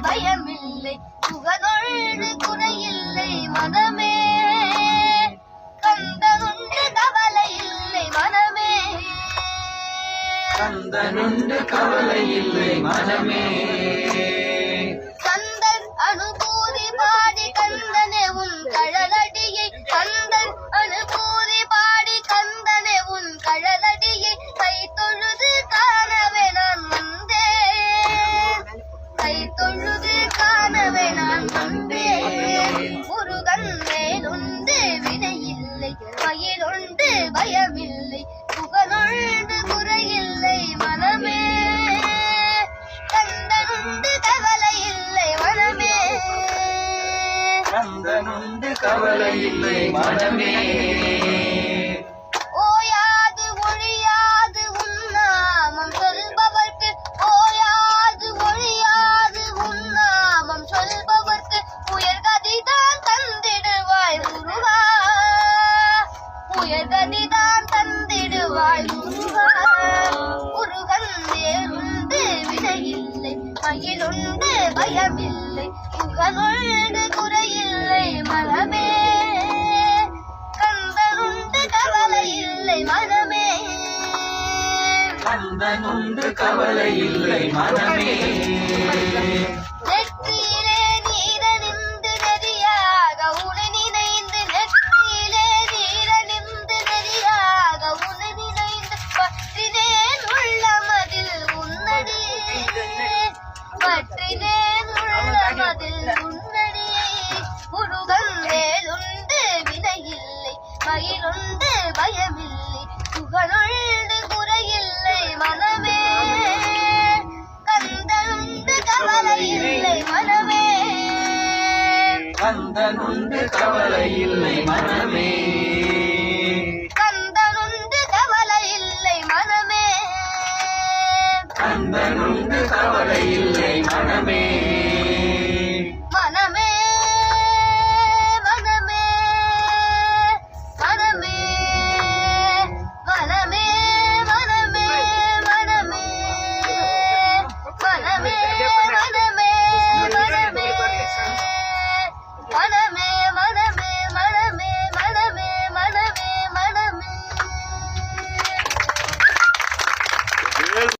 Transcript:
பயமில்லை. புகழொழுது குறையில்லை மனமே. கந்தனுண்டு கவலை இல்லை மனமே. கந்தனுண்டு கவலை இல்லை மனமே. தொழுது காணவே நான் வந்தேன். முருகன் மேலுண்டு வினையில்லை மயிலுண்டு பயமில்லை புகழுண்டு குறையில்லை மனமே. கந்தனுண்டு கவலை இல்லை மனமே. கந்தனுண்டு கவலை இல்லை மனமே. பயமில்லை புகழொண்டு குறையில்லை மனமே. கந்தனுண்டு கவலை இல்லை மனமே. கந்தனுண்டு கவலை இல்லை மனமே. நெற்றியிலே நீரணிந்து நெறியாக உனை நினைந்து நெற்றியிலே நீரணிந்து நெறியாக உனை நினைந்து பற்றினேன் உள்ளமதில் உன்னடி பற்றினேன் மயிலுண்டு பயமில்லை. புகழொண்டு குறையில்லை மனமே. கந்தனுண்டு கவலை இல்லை மனமே. கந்தனுண்டு கவலை இல்லை மனமே. கந்தனுண்டு கவலை இல்லை மனமே. கந்தனுண்டு கவலை இல்லை